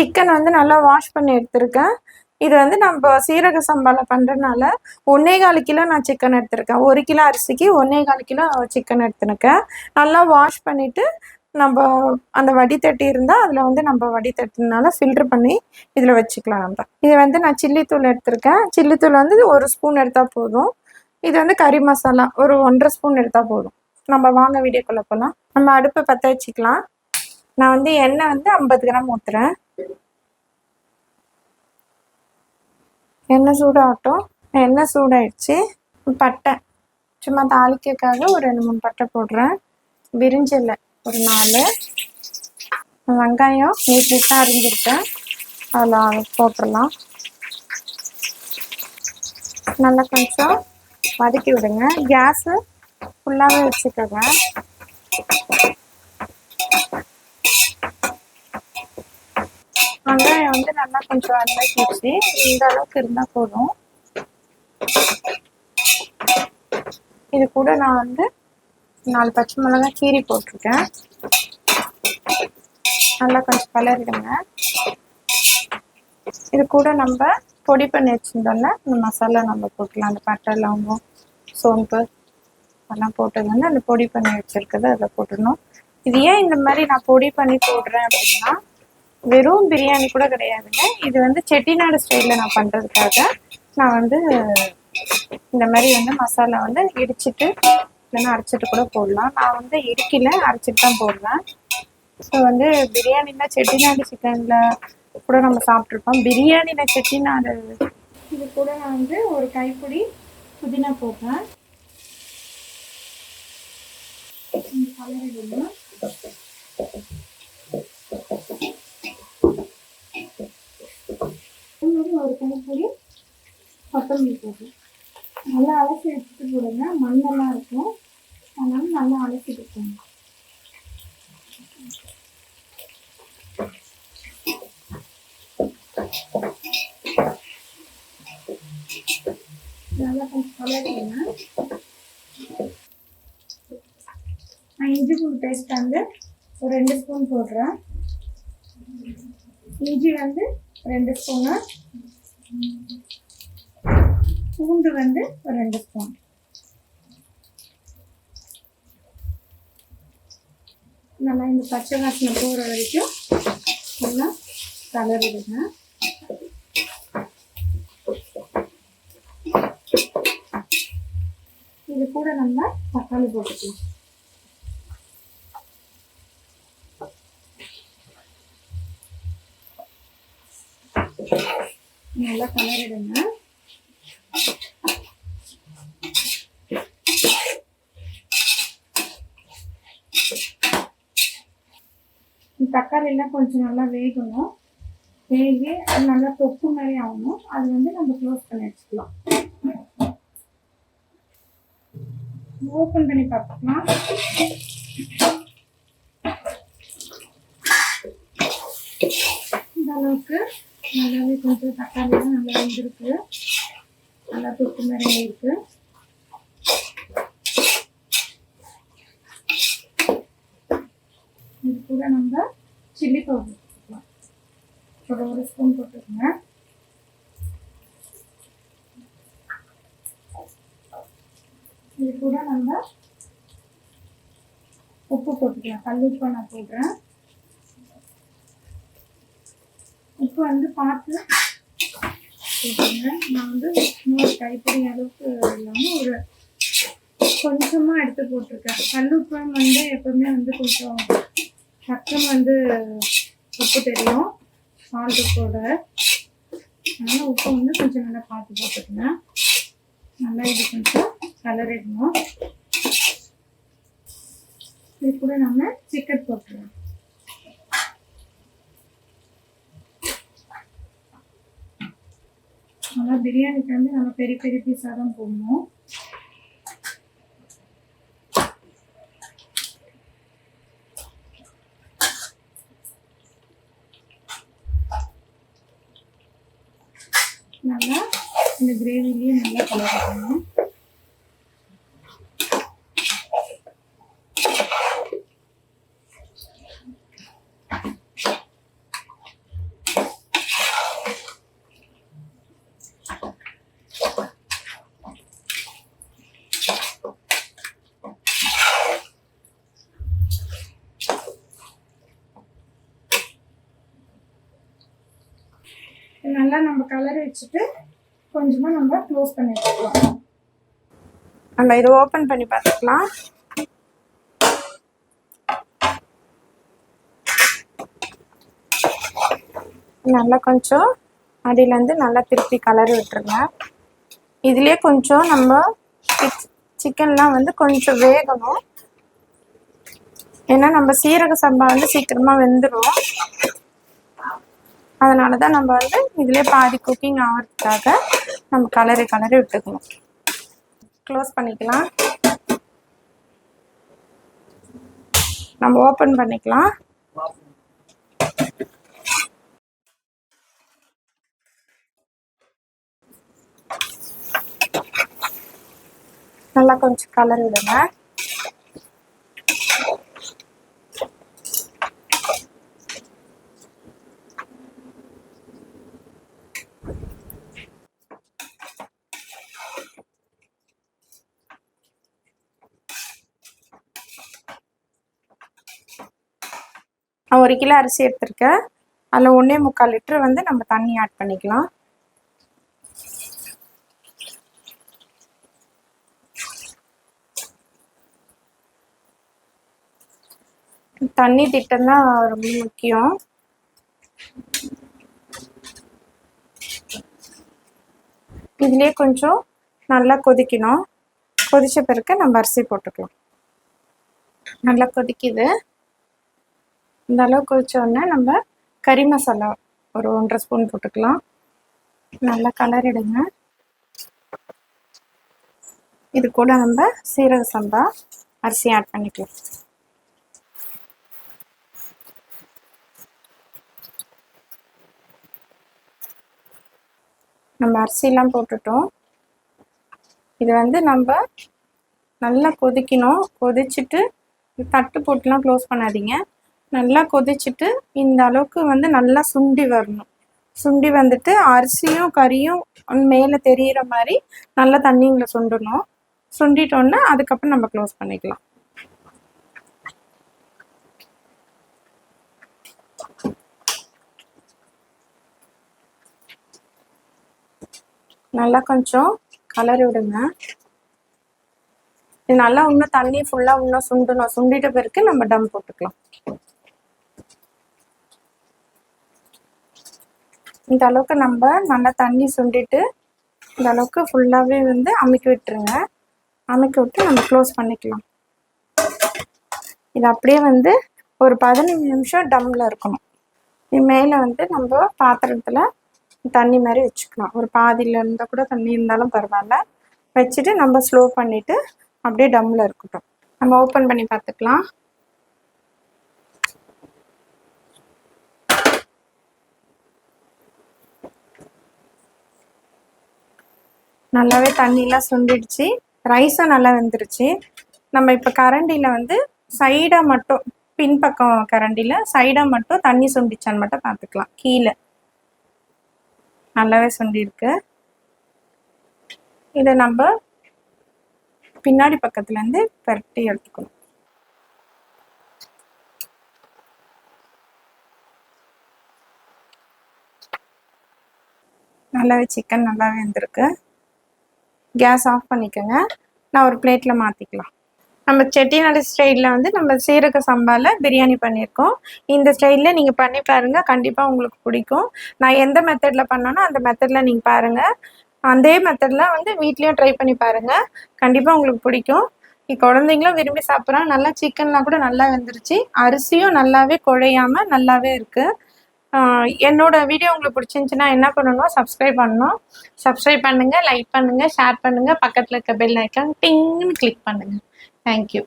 Chicken வந்து நல்லா wash பண்ணி எடுத்திருக்கேன். இது வந்து நம்ம சீரக சம்பாவில் பண்ணுறதுனால ஒன்னே கால் கிலோ நான் சிக்கன் எடுத்திருக்கேன். ஒரு கிலோ அரிசிக்கு ஒன்னே கால் கிலோ சிக்கன் எடுத்துருக்கேன். நல்லா வாஷ் பண்ணிவிட்டு நம்ம அந்த வடித்தட்டி இருந்தால் அதில் வந்து நம்ம வடித்தட்டினால ஃபில்டர் பண்ணி இதில் வச்சுக்கலாம் நம்ம. இது வந்து நான் சில்லித்தூள் எடுத்திருக்கேன். சில்லித்தூள் வந்து ஒரு ஸ்பூன் எடுத்தால் போதும். இது வந்து கறி மசாலா ஒரு ஒன்றரை ஸ்பூன் எடுத்தால் போதும். நம்ம வாங்க வீடியோக்குள்ளே போகலாம் நம்ம அடுப்பை பற்ற வச்சுக்கலாம். நான் வந்து எண்ணெய் வந்து ஐம்பது கிராம் ஊற்றுறேன் எண்ணெய் சூடாகட்டும். எண்ணெய் சூடாயிடுச்சு. பட்டை. சும்மா தாளிக்கிறதுக்காக ஒரு ரெண்டு மூணு பட்டை போடுறேன். விரிஞ்சில்ல. ஒரு நாலு. வெங்காயம் நீட் நீட்டாக அரிஞ்சிருக்கேன். அதில் போட்டுடலாம். நல்லா கொஞ்சம் வதக்கி விடுங்க. கேஸு ஃபுல்லாகவே வச்சுக்கோங்க. வெங்காயம் வந்து நல்லா கொஞ்சம் வதக்கிடுச்சு இந்த அளவுக்கு இருந்தால் போதும். இது கூட நான் வந்து நாலு பச்சை மிளகாய் கீரி போட்டிருக்கேன். நல்லா கொஞ்சம் கலரிடுங்க இது கூட நம்ம பொடி பண்ணி வச்சிருந்தோம்ல இந்த மசாலா நம்ம போட்டுக்கலாம் அந்த பட்டை லவங்கம் சோம்பு அதெல்லாம் போட்டது வந்து அந்த பொடி பண்ணி வச்சிருக்கிறது அதை போட்டுடணும். இது ஏன் இந்த மாதிரி நான் பொடி பண்ணி போடுறேன் அப்படின்னா வெறும் பிரியாணி கூட கிடையாதுங்க. இது வந்து செட்டிநாடு ஸ்டைலில் நான் பண்ணுறதுக்காக நான் வந்து இந்த மாதிரி வந்து மசாலா வந்து இடிச்சிட்டு இல்லைன்னா அரைச்சிட்டு கூட போடலாம். நான் வந்து இடிக்கல அரைச்சிட்டு தான் போடுவேன் ஸோ வந்து பிரியாணியில் செட்டிநாடு சிக்கனில் கூட நம்ம சாப்பிட்ருப்போம் பிரியாணியில் செட்டிநாடு இது கூட நான் வந்து ஒரு கைப்பிடி புதினா போட்டேன் கலரிடணும் ஒரு கைப்பிடி கொத்தமல்லி போட்டு. நல்லா அலசி எடுத்துட்டு போடுங்க. மண்ணெல்லாம் இருக்கும். அதனால நல்லா அலசிட்டு போங்க நல்லா கொஞ்சம் கலரிடுங்க நான் இஞ்சி பூண்டு பேஸ்ட் வந்து ஒரு ரெண்டு ஸ்பூன் போடுறேன். இஞ்சி வந்து ரெண்டு ஸ்பூனு பூண்டு வந்து ஒரு ரெண்டு ஸ்பூன். நல்லா இந்த பச்சை வாசனை போகிற வரைக்கும் நல்லா கலரிடுங்க இது கூட நம்ம தக்காளி போட்டுக்கலாம். நல்லா கலரிடுங்க. தக்காளி எல்லாம் கொஞ்சம் நல்லா வேகணும். வேகி அது நல்லா தொப்பு மாதிரி ஆகணும். அது வந்து நம்ம க்ளோஸ் பண்ணி வச்சுக்கலாம். ஓப்பன் பண்ணி பார்த்துக்கலாம் இந்த அளவுக்கு நல்லாவே கொஞ்சம் நல்லா வெந்திருக்கு. நல்லா தொட்டு நிறைய இருக்கு. இது கூட நம்ம சில்லி பவுடர் போட்டுக்கலாம். ஒரு ஒரு ஸ்பூன் போட்டுக்கோங்க. இது கூட நம்ம உப்பு போட்டுக்கலாம். கல் உப்பை நான் போடுறேன். உப்பு வந்து பார்த்து போட்டுருங்க நான் வந்து நூறு கைப்பிடி அளவுக்கு இல்லாமல் ஒரு கொஞ்சமாக எடுத்து போட்டிருக்கேன். கல்லுப்பம் வந்து எப்பவுமே வந்து கொஞ்சம் சத்தம் வந்து உப்பு தெரியும். சால்ட் உப்போட அதனால் உப்பு வந்து கொஞ்சம் நல்லா பார்த்து போட்டுக்கங்க. நல்லா இது கொஞ்சம் கலரிடணும். இது கூட நம்ம சிக்கன் போட்டுருவோம் நல்லா பிரியாணிக்கு வந்து நம்ம பெரிய பெரிய பீஸாக தான் போடணும். நல்லா இந்த கிரேவிலையும் நல்லா கலரிக்கணும் நல்லா நம்ம கலர் வச்சுட்டு கொஞ்சமாக நம்ம க்ளோஸ் பண்ணி வச்சுக்கலாம். நம்ம இதை ஓப்பன் பண்ணி பார்த்துக்கலாம். நல்லா கொஞ்சம் அடியிலேருந்து நல்லா திருப்பி கலர் விட்டுருங்க. இதுலேயே கொஞ்சம் நம்ம சிக்கன்லாம் வந்து கொஞ்சம் வேகணும். ஏன்னா நம்ம சீரக சம்பா வந்து சீக்கிரமாக வெந்துடும் அதனால தான் நம்ம வந்து இதிலே பாதி குக்கிங் ஆகிறதுக்காக நம்ம கலரு கலரு விட்டுக்கணும். க்ளோஸ் பண்ணிக்கலாம். நம்ம ஓப்பன் பண்ணிக்கலாம். நல்லா கொஞ்சம் கலர் விடுங்க. ஒரு கிலோ அரிசி எடுத்திருக்கேன். அதில் ஒன்றே முக்கால் லிட்டர் வந்து நம்ம தண்ணி ஆட் பண்ணிக்கலாம். தண்ணி திட்டம் தான் ரொம்ப முக்கியம். இதுலேயே கொஞ்சம் நல்லா கொதிக்கணும். கொதிச்ச பிறகு நம்ம அரிசி போட்டுக்கலாம். நல்லா கொதிக்குது. இந்த அளவுக்கு வச்சோடனே நம்ம கறி மசாலா ஒரு ஒன்றரை ஸ்பூன் போட்டுக்கலாம். நல்லா கலர் எடுங்க இது கூட நம்ம சீரக சம்பா அரிசி ஆட் பண்ணிக்கலாம். நம்ம அரிசிலாம் போட்டுட்டோம். இது வந்து நம்ம நல்லா கொதிக்கணும். கொதிச்சுட்டு தட்டு போட்டுலாம் க்ளோஸ் பண்ணாதீங்க. நல்லா கொதிச்சுட்டு இந்த அளவுக்கு வந்து நல்லா சுண்டி வரணும். சுண்டி வந்துட்டு அரிசியும் கறியும் மேலே தெரிகிற மாதிரி நல்லா தண்ணிங்களை சுண்டணும். சுண்டிட்டோன்னா அதுக்கப்புறம் நம்ம க்ளோஸ் பண்ணிக்கலாம். நல்லா கொஞ்சம் கலர் விடுங்க. இது நல்லா இன்னும் தண்ணி ஃபுல்லாக இன்னும் சுண்டணும். சுண்டிட்ட பிறகு நம்ம டம் போட்டுக்கலாம். இந்த அளவுக்கு நம்ம நல்லா தண்ணி சுண்டிட்டு இந்த அளவுக்கு ஃபுல்லாகவே வந்து அமுக்கி விட்டுருங்க. அமுக்கி விட்டு நம்ம க்ளோஸ் பண்ணிக்கலாம். இது அப்படியே வந்து ஒரு பதினஞ்சு நிமிஷம் டம்மில் இருக்கணும். இது மேலே வந்து நம்ம பாத்திரத்தில் தண்ணி மாதிரி வச்சுக்கலாம். ஒரு பாதியில் இருந்தால் கூட தண்ணி இருந்தாலும் பரவாயில்ல. வச்சுட்டு நம்ம ஸ்லோ பண்ணிவிட்டு அப்படியே டம்மில் இருக்கட்டும். நம்ம ஓப்பன் பண்ணி பார்த்துக்கலாம். நல்லாவே தண்ணியெலாம் சுண்டிடுச்சு. ரைஸும் நல்லா வெந்துருச்சு. நம்ம இப்போ கரண்டியில் வந்து சைடாக மட்டும் பின்பக்கம் கரண்டியில் சைடாக மட்டும் தண்ணி சுண்டிச்சான்னு மட்டும் பார்த்துக்கலாம் கீழே. நல்லாவே சுண்டிருக்கு இதை நம்ம பின்னாடி பக்கத்துலேருந்து பரட்டி எடுத்துக்கணும். நல்லாவே சிக்கன் நல்லாவே வந்திருக்கு. கேஸ் ஆஃப் பண்ணிக்கோங்க. நான் ஒரு பிளேட்டில் மாற்றிக்கலாம் நம்ம செட்டிநாடு ஸ்டைலில் வந்து நம்ம சீரக சம்பாவில் பிரியாணி பண்ணியிருக்கோம் இந்த ஸ்டைலில் நீங்கள் பண்ணி பாருங்கள் கண்டிப்பாக உங்களுக்கு பிடிக்கும். நான் எந்த மெத்தடில் பண்ணோனோ அந்த மெத்தடில் நீங்கள் பாருங்கள் அதே மெத்தடில் வந்து வீட்லேயும் ட்ரை பண்ணி பாருங்கள் கண்டிப்பாக உங்களுக்கு பிடிக்கும். குழந்தைங்களும் விரும்பி சாப்பிட்றாங்க. நல்லா சிக்கன்லாம் கூட நல்லா வெந்துருச்சு. அரிசியும் நல்லாவே குழையாமல் நல்லாவே இருக்குது என்னோட வீடியோ உங்களுக்கு பிடிச்சிருந்துச்சின்னா என்ன பண்ணணும்? சப்ஸ்கிரைப் பண்ணணும். சப்ஸ்கிரைப் பண்ணுங்கள் லைக் பண்ணுங்கள் ஷேர் பண்ணுங்கள் பக்கத்தில் இருக்க பெல் ஐக்கான் டிங்னு கிளிக் பண்ணுங்கள் தேங்க்யூ